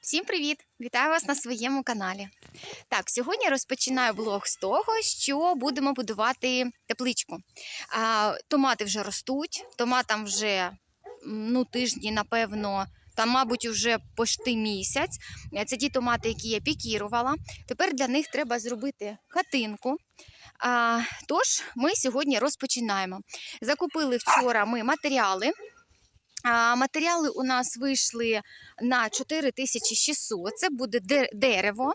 Всім привіт! Вітаю вас на своєму каналі. Так, сьогодні розпочинаю блог з того, що будемо будувати тепличку. А, томати вже ростуть, томатам вже ну, тижні, напевно, та, мабуть, вже пошти місяць. Е, Це ті томати, які я пікірувала. Тепер для них треба зробити хатинку. А, тож ми сьогодні розпочинаємо. Закупили вчора ми матеріали. Матеріали у нас вийшли на 4600. Це буде дерево,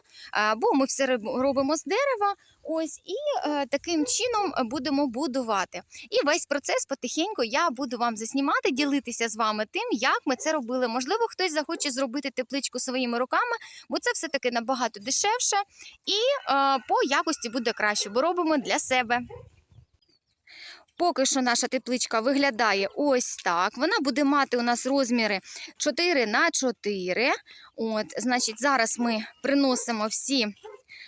бо ми все робимо з дерева. Ось і е, таким чином будемо будувати. І весь процес потихеньку я буду вам заснімати, ділитися з вами тим, як ми це робили. Можливо, хтось захоче зробити тепличку своїми руками, бо це все таки набагато дешевше і е, по якості буде краще, бо робимо для себе. Поки що наша тепличка виглядає ось так. Вона буде мати у нас розміри 4 на 4. От, значить, зараз ми приносимо всі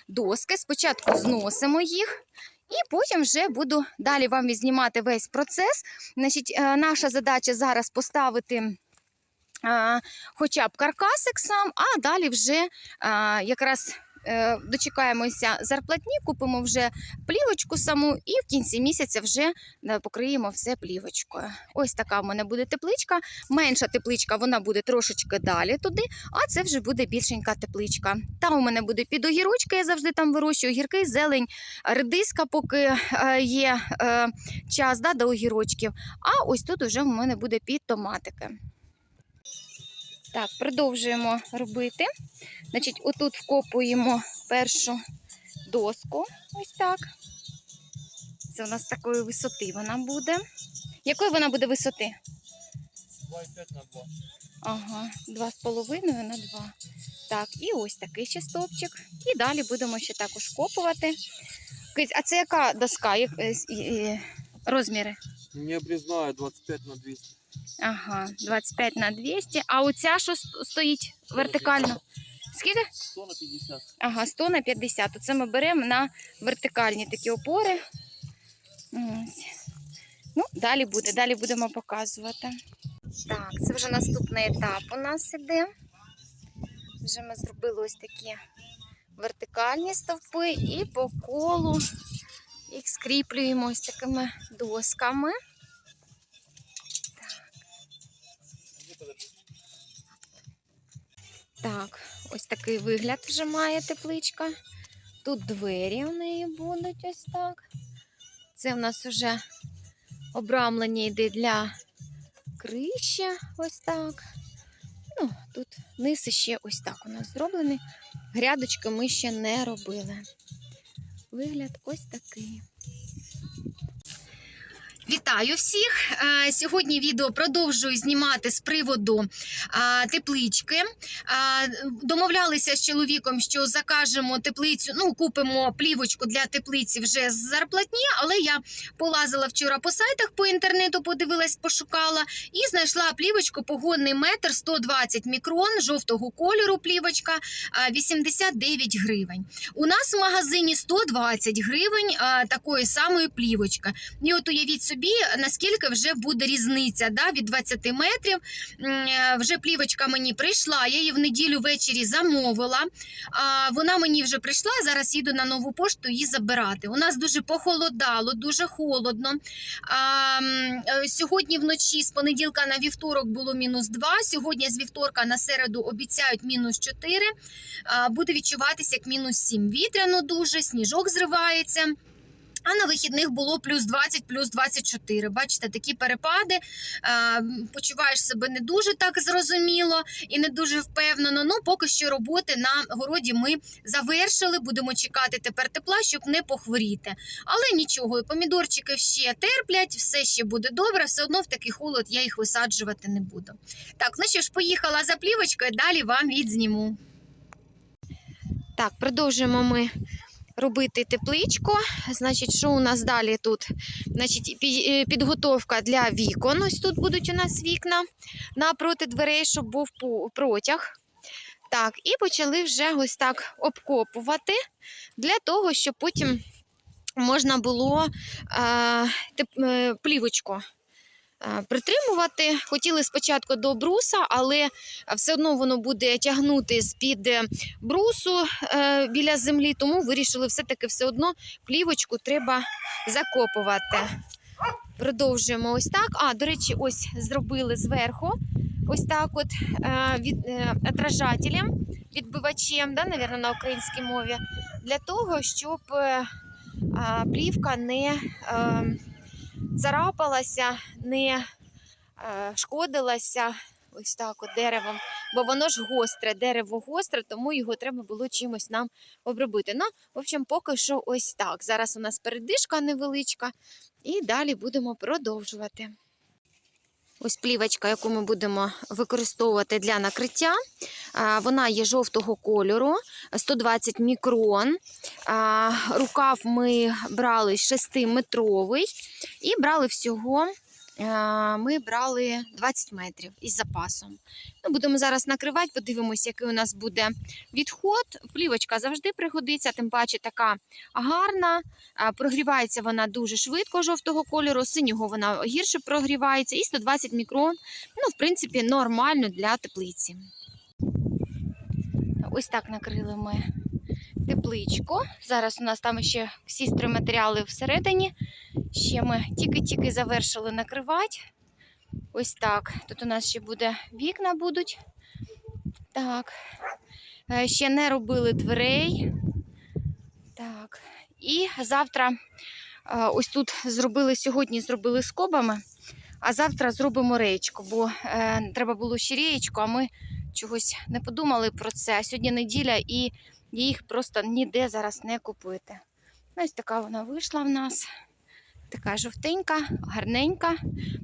доски. Спочатку зносимо їх. І потім вже буду далі вам відзнімати весь процес. Значить, е, наша задача зараз поставити е, хоча б каркасик сам, а далі вже е, якраз дочекаємося зарплатні, купимо вже плівочку саму і в кінці місяця вже е, покриємо все плівочкою. Ось така в мене буде тепличка. Менша тепличка вона буде трошечки далі туди, а це вже буде більшенька тепличка. Там у мене буде під огірочки, я завжди там вирощую огірки, зелень, редиска, поки е, є е, час да, до огірочків. А ось тут вже у мене буде під томатики. Так, продовжуємо робити. Значить, отут вкопуємо першу доску. Ось так. Це у нас такої висоти вона буде. Якої вона буде висоти? 2,5 на 2. Ага, два з половиною на два. Так, і ось такий ще стовпчик. І далі будемо ще також копувати. А це яка доска? Е, Розміри? Не обрезная 25 на 200. Ага, 25 на 200. А оця що стоїть вертикально? Скільки? 100 на 50. Ага, 100 на 50. Оце ми беремо на вертикальні такі опори. Ось. Ну, далі буде, далі будемо показувати. Так, це вже наступний етап у нас іде. Вже ми зробили ось такі вертикальні стовпи і по колу їх скріплюємо ось такими досками. Так, ось такий вигляд вже має тепличка. Тут двері у неї будуть ось так. Це в нас вже обрамлення йде для криші, ось так. Ну, тут низ ще ось так у нас зроблений. Грядочки ми ще не робили. Вигляд ось такий. Вітаю всіх! Е, Сьогодні відео продовжую знімати з приводу е, теплички. Е, Домовлялися з чоловіком, що закажемо теплицю, ну купимо плівочку для теплиці вже з зарплатні, але я полазила вчора по сайтах по інтернету, подивилась, пошукала і знайшла плівочку погодний метр 120 мікрон жовтого кольору. Плівочка е, 89 гривень. У нас в магазині 120 гривень такої самої плівочки. І от уявіть собі, наскільки вже буде різниця да, від 20 метрів. Е, Вже плівочка мені прийшла, я її в неділю ввечері замовила. Вона мені вже прийшла. Зараз їду на нову пошту її забирати. У нас дуже похолодало, дуже холодно. Е, сьогодні вночі з понеділка на вівторок було мінус 2. Сьогодні з вівторка на середу обіцяють мінус 4. Буде відчуватися як мінус 7. Вітряно дуже, сніжок зривається. А на вихідних було плюс 20, плюс 24. Бачите, такі перепади. А, почуваєш себе не дуже так зрозуміло і не дуже впевнено. Ну, поки що роботи на городі ми завершили. Будемо чекати тепер тепла, щоб не похворіти. Але нічого, помідорчики ще терплять, все ще буде добре. Все одно в такий холод я їх висаджувати не буду. Так, ну що ж, поїхала за плівочкою, далі вам відзніму. Так, продовжуємо ми робити тепличку. Значить, що у нас далі тут? Значить, е, підготовка для вікон. Ось тут будуть у нас вікна напроти дверей, щоб був протяг. Так, і почали вже ось так обкопувати для того, щоб потім можна було е, е, плівочку притримувати. Хотіли спочатку до бруса, але все одно воно буде тягнути з-під е, брусу е, біля землі, тому вирішили все-таки все одно плівочку треба закопувати. Продовжуємо ось так. А, до речі, ось зробили зверху. Ось так от е, від е, отражателем, відбивачем, да, навірно, на українській мові, для того, щоб е, плівка не е, царапалася, не е, шкодилася ось так от деревом, бо воно ж гостре, дерево гостре, тому його треба було чимось нам обробити. Ну, в общем, поки що ось так. Зараз у нас передишка невеличка, і далі будемо продовжувати. Ось плівочка, яку ми будемо використовувати для накриття. Вона є жовтого кольору, 120 мікрон. Рукав ми брали 6-метровий і брали всього. А, Ми брали 20 метрів із запасом. Ну, будемо зараз накривати, подивимося, який у нас буде відход. Плівочка завжди пригодиться, тим паче така гарна. Прогрівається вона дуже швидко жовтого кольору, синього вона гірше прогрівається, і 120 мікрон, ну, в принципі, нормально для теплиці. Ось так накрили ми тепличку. Зараз у нас там ще всі стройматеріали всередині. Ще ми тільки-тільки завершили накривати. Ось так. Тут у нас ще буде вікна будуть. Так. Е, Ще не робили дверей. Так. І завтра е, ось тут зробили сьогодні, зробили скобами, а завтра зробимо речку, бо е, треба було ще рієчку, а ми чогось не подумали про це. Сьогодні неділя і їх просто ніде зараз не купити. Ось така вона вийшла в нас. Така жовтенька, гарненька.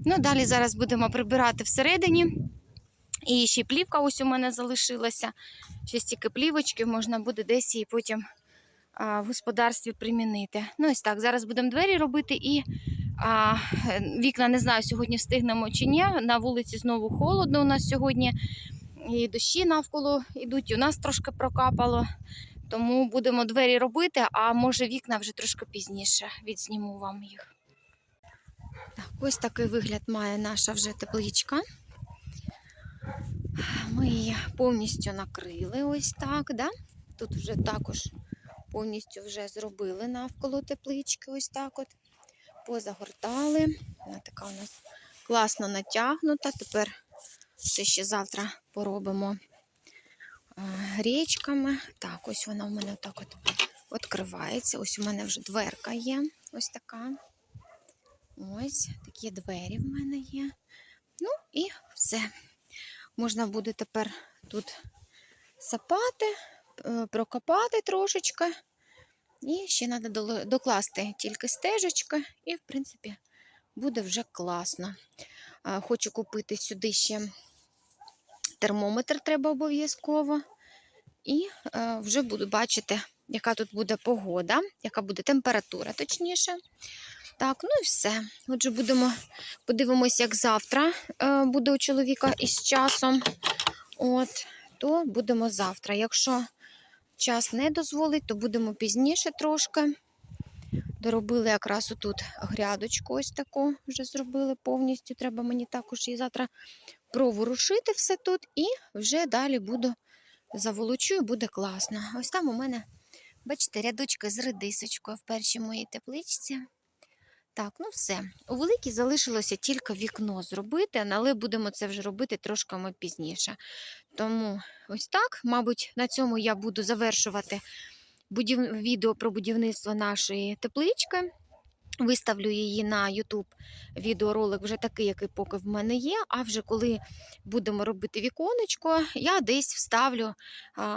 Ну, далі зараз будемо прибирати всередині. І ще плівка ось у мене залишилася. Ще стільки плівочки можна буде десь її потім а, в господарстві примінити. Ну, ось так. Зараз будемо двері робити і а, вікна не знаю, сьогодні встигнемо чи ні. На вулиці знову холодно у нас сьогодні. І дощі навколо йдуть. І у нас трошки прокапало. Тому будемо двері робити, а може вікна вже трошки пізніше відзніму вам їх. Так, ось такий вигляд має наша вже тепличка. Ми її повністю накрили ось так. Да? Тут вже також повністю вже зробили навколо теплички, ось так от. Позагортали. Вона така у нас класно натягнута. Тепер це ще завтра поробимо е, річками. Так, ось вона у мене так от відкривається. Ось у мене вже дверка є. Ось така. Ось такі двері в мене є. Ну і все. Можна буде тепер тут сапати, е, прокопати трошечки. І ще треба докласти тільки стежечки, і, в принципі, буде вже класно. Хочу купити сюди ще термометр, треба обов'язково. І е, вже буду бачити, яка тут буде погода, яка буде температура, точніше. Так, ну і все. Отже, будемо подивимося, як завтра е, буде у чоловіка із часом. От, то будемо завтра. Якщо час не дозволить, то будемо пізніше трошки. Доробили якраз отут грядочку, ось таку вже зробили повністю. Треба мені також і завтра проворушити все тут, і вже далі буду заволочу, і буде класно. Ось там у мене, бачите, рядочки з редисочкою в першій моїй тепличці. Так, ну все. У великій залишилося тільки вікно зробити, але будемо це вже робити трошки ми пізніше. Тому ось так, мабуть, на цьому я буду завершувати відео про будівництво нашої теплички. Виставлю її на YouTube відеоролик вже такий, який поки в мене є. А вже коли будемо робити віконечко, я десь вставлю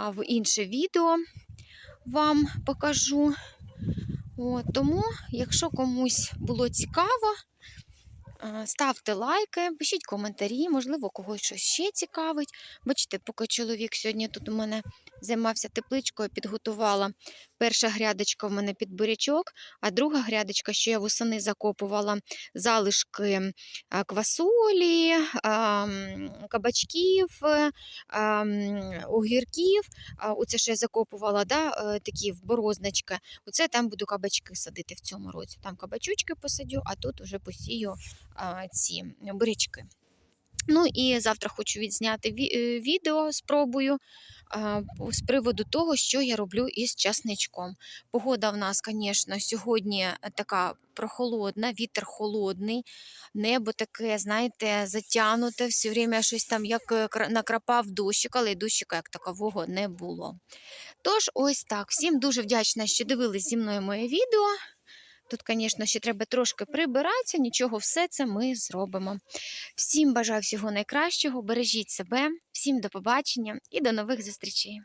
в інше відео, вам покажу. От, тому, якщо комусь було цікаво, ставте лайки, пишіть коментарі, можливо, когось щось ще цікавить. Бачите, поки чоловік сьогодні тут у мене займався тепличкою, підготувала. Перша грядочка в мене під бурячок, а друга грядочка, що я восени закопувала залишки квасолі, кабачків, е, огірків. Оце що я закопувала, да, е, такі в борознички. Оце там буду кабачки садити в цьому році. Там кабачучки посадю, а тут вже посію ці бурячки. Ну і завтра хочу відзняти е, відео, спробую з приводу того, що я роблю із часничком. Погода в нас, звісно, сьогодні е, така прохолодна, вітер холодний, небо таке, знаєте, затягнуте, все время щось там як е, кра- накрапав дощик, але дощика як такового не було. Тож, ось так. Всім дуже вдячна, що дивились зі мною моє відео. Тут, звісно, ще треба трошки прибиратися, нічого, все це ми зробимо. Всім бажаю всього найкращого, бережіть себе, всім до побачення і до нових зустрічей.